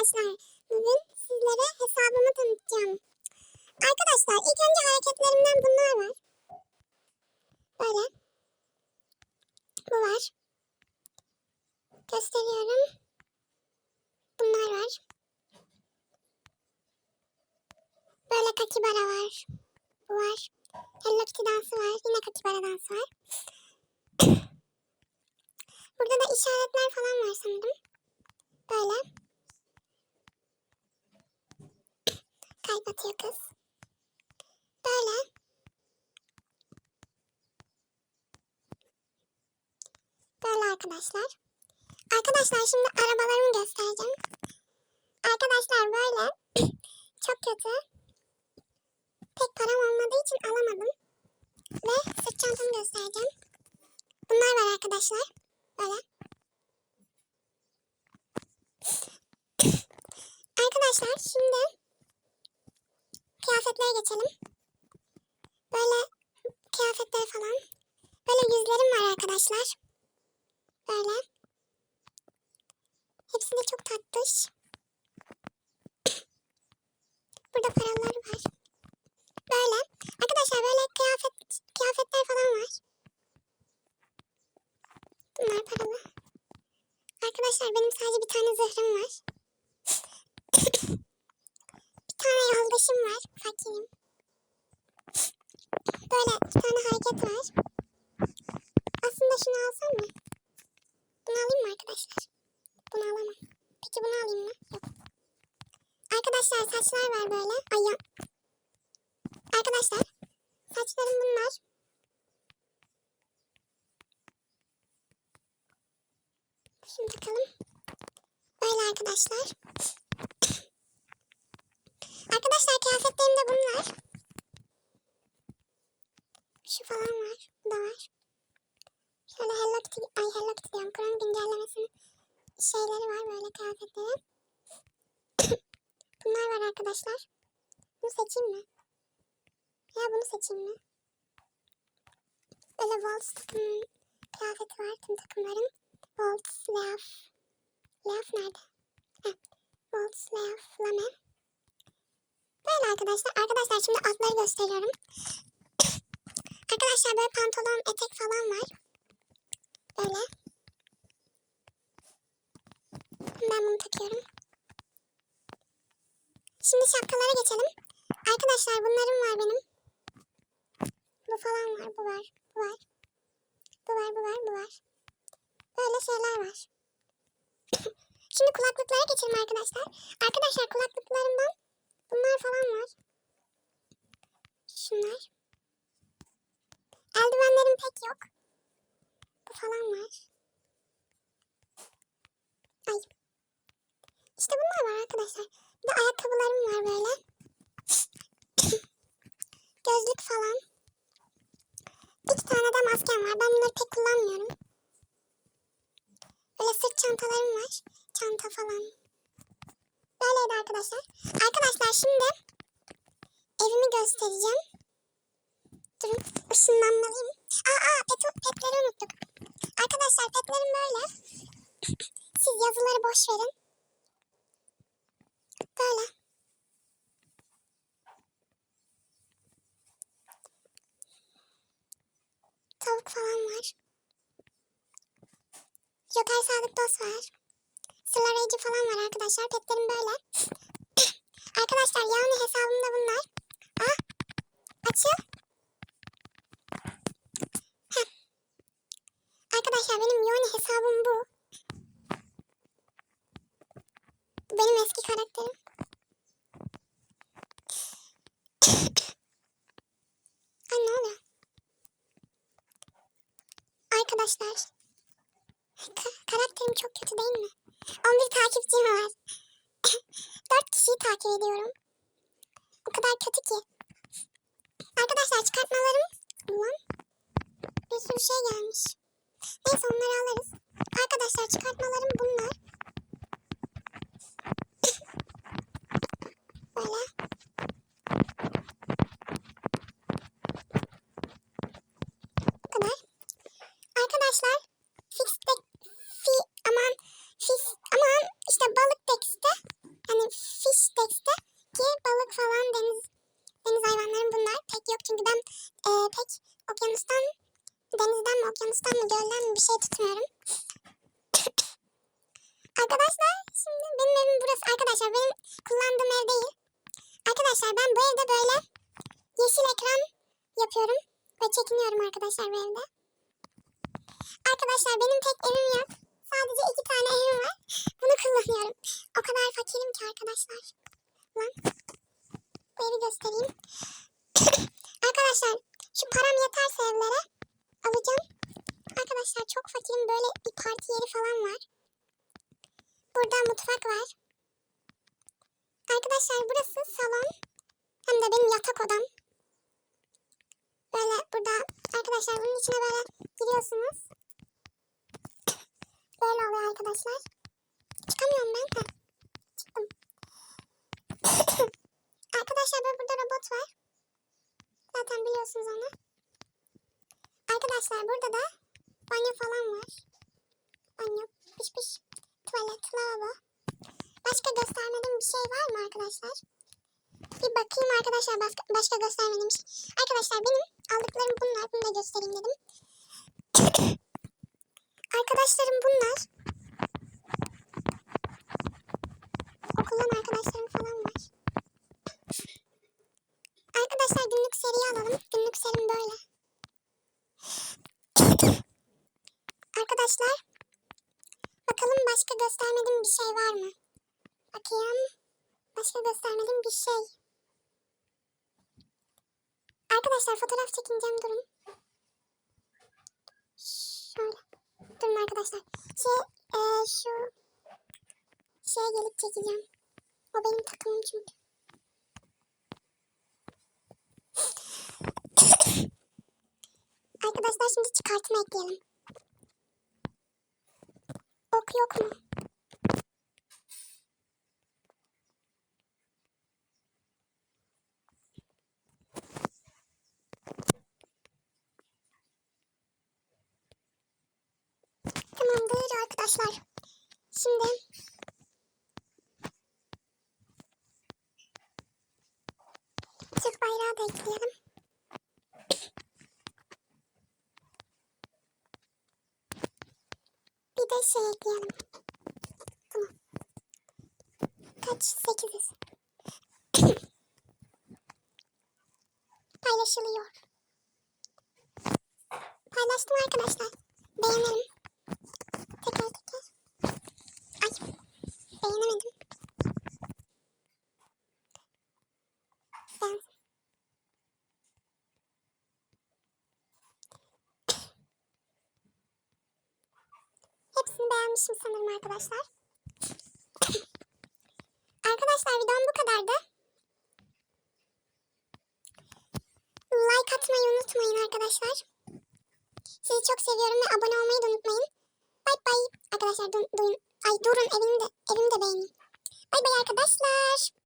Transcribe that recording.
arkadaşlar. Bugün sizlere hesabımı tanıtacağım. Arkadaşlar ilk önce hareketlerimden bunlar var. Böyle. Bu var. Gösteriyorum. Bunlar var. Böyle kakibara var. Bu var. Hello Kitty dansı var. Yine kakibara dansı var. Burada da işaretler falan var sanırım. Böyle. Atıyor kız. Böyle. Böyle arkadaşlar. Arkadaşlar şimdi arabalarımı göstereceğim. Arkadaşlar böyle çok kötü. Pek param olmadığı için alamadım. Ve sırt çantamı göstereceğim. Bunlar var arkadaşlar. Böyle. Arkadaşlar şimdi kıyafetlere geçelim. Böyle kıyafetler falan. Böyle yüzlerim var arkadaşlar. Böyle. Hepsi de çok tatlış. Burada paralar var. Böyle. Arkadaşlar böyle kıyafet kıyafetler falan var. Bunlar paralı. Arkadaşlar benim sadece bir tane zırhım var. bir tane yoldaşım var. Fakirim. Böyle bir tane hareket var. Aslında şunu alsam mı? Bunu alayım mı arkadaşlar? Bunu alamam. Peki bunu alayım mı? Yok. Arkadaşlar saçlar var böyle. Ay. Arkadaşlar saçlarım bunlar. Şimdi takalım. Böyle arkadaşlar. Arkadaşlar kıyafetlerim de bunlar. Şu falan var. Bu da var. Şöyle Hello Kitty, ay Hello Kitty diyorum. Kur'an güncellemesinin şeyleri var böyle kıyafetleri. bunlar var arkadaşlar. Bunu seçeyim mi? Ya bunu seçeyim mi? Böyle Waltz takımın kıyafeti var tüm takımların. Waltz, Leaf. Leaf nerede? Heh. Waltz, Leaf, Lame. Böyle arkadaşlar. Arkadaşlar şimdi altları gösteriyorum. Arkadaşlar böyle pantolon, etek falan var. Böyle. Ben bunu takıyorum. Şimdi şapkalara geçelim. Arkadaşlar bunlarım var benim. Bu falan var, bu var, bu var. Bu var, bu var, bu var. Böyle şeyler var. Şimdi kulaklıklara geçelim arkadaşlar. Arkadaşlar kulaklıklarımdan bunlar falan var. Şunlar. Eldivenlerim pek yok. Bu falan var. Ay. İşte bunlar var arkadaşlar. Bir de ayakkabılarım var böyle. Gözlük falan. İki tane de maskem var. Ben bunları pek kullanmıyorum. Böyle sırt çantalarım var. Çanta falan. Böyleydi arkadaşlar. Arkadaşlar şimdi evimi göstereceğim. Durun ışınlanmalıyım. Aa, aa pet, petleri unuttuk. Arkadaşlar petlerim böyle. Siz yazıları boş verin. Böyle. Tavuk falan var. Joker Sadık Dost var. Rage falan var arkadaşlar. Petlerim böyle. arkadaşlar yani hesabımda bunlar. Ah. Açıl. Heh. Arkadaşlar benim Yoni hesabım. Bu benim eski karakterim. Ay ne oluyor? Arkadaşlar. Ka- karakterim çok kötü değil mi? 11 takipçim var. 4 kişiyi takip ediyorum. O kadar kötü ki. Arkadaşlar çıkartmalarım. Ulan. Bir sürü şey gelmiş. Neyse onları alırız. Arkadaşlar çıkartmalarım bunlar. Böyle. Bu kadar. Arkadaşlar fix de, fi, aman fix aman işte balık tekste e, pek okyanustan, denizden mi, okyanustan mı, gölden mi bir şey tutmuyorum. Arkadaşlar şimdi benim evim burası. Arkadaşlar benim kullandığım ev değil. Arkadaşlar ben bu evde böyle yeşil ekran yapıyorum ve çekiniyorum arkadaşlar bu evde. Arkadaşlar benim tek evim yok. Sadece iki tane evim var. Bunu kullanıyorum. O kadar fakirim ki arkadaşlar. Lan. Bu evi göstereyim. arkadaşlar şu param yeterse evlere alacağım. Arkadaşlar çok fakirim. Böyle bir parti yeri falan var. Burada mutfak var. Arkadaşlar burası salon. Hem de benim yatak odam. Böyle burada arkadaşlar bunun içine böyle giriyorsunuz. Böyle oluyor arkadaşlar. Çıkamıyorum ben. Heh. Çıktım. arkadaşlar böyle burada robot var. Zaten biliyorsunuz onu. Arkadaşlar burada da banyo falan var. Banyo, piş piş, tuvalet, lavabo. Başka göstermediğim bir şey var mı arkadaşlar? Bir bakayım arkadaşlar başka, başka göstermediğim şey. Arkadaşlar benim aldıklarım bunlar. Bunu da göstereyim dedim. Arkadaşlarım bunlar. Okuldan arkadaşlarım falan var. Arkadaşlar günlük seriyi alalım. Günlük serim böyle. Arkadaşlar bakalım başka göstermediğim bir şey var mı? Bakayım. Başka göstermediğim bir şey. Arkadaşlar fotoğraf çekineceğim durun. Şöyle. Durun arkadaşlar. Şey, e, şu şeye gelip çekeceğim. O benim takımım çünkü. Arkadaşlar şimdi çıkartma ekleyelim. Ok yok mu? Tamamdır arkadaşlar. Şimdi Türk bayrağı da ekleyelim. Bir de şey ekleyelim. Kaç? Sekiziz. Paylaşılıyor. Paylaştım arkadaşlar. Beğenelim. Tekrar tekrar. Ay. Beğenemedim. Ben. Beğenmişim sanırım arkadaşlar. arkadaşlar videom bu kadardı. Like atmayı unutmayın arkadaşlar. Sizi çok seviyorum ve abone olmayı da unutmayın. Bay bay. Arkadaşlar duyun. Ay durun evimi de, evimi de beğenin. Bay bay arkadaşlar.